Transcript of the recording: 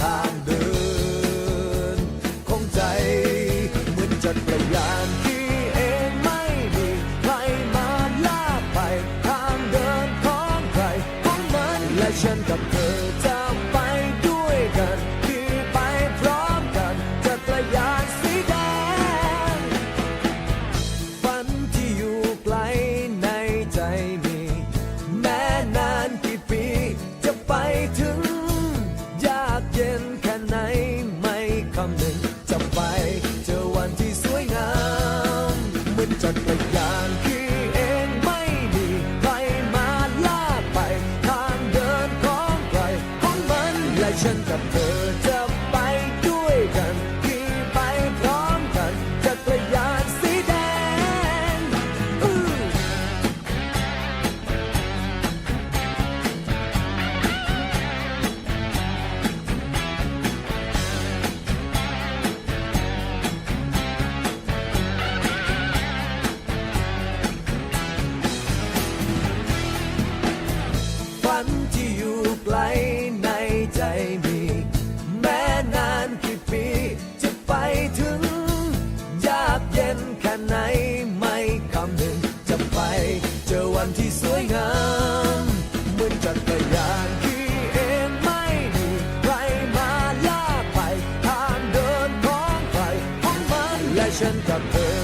ทางเดิน ของใจเหมือนจักรยาน จักรยานคือเองไม่มีใครมาลากไป ทางเดินของใครของมันและฉันกับเธอ ที่สวยงามเหมือนจักรยานขี่เองไม่มีใครมาลากไปทางเดินของใครของมันและฉันกับเธอ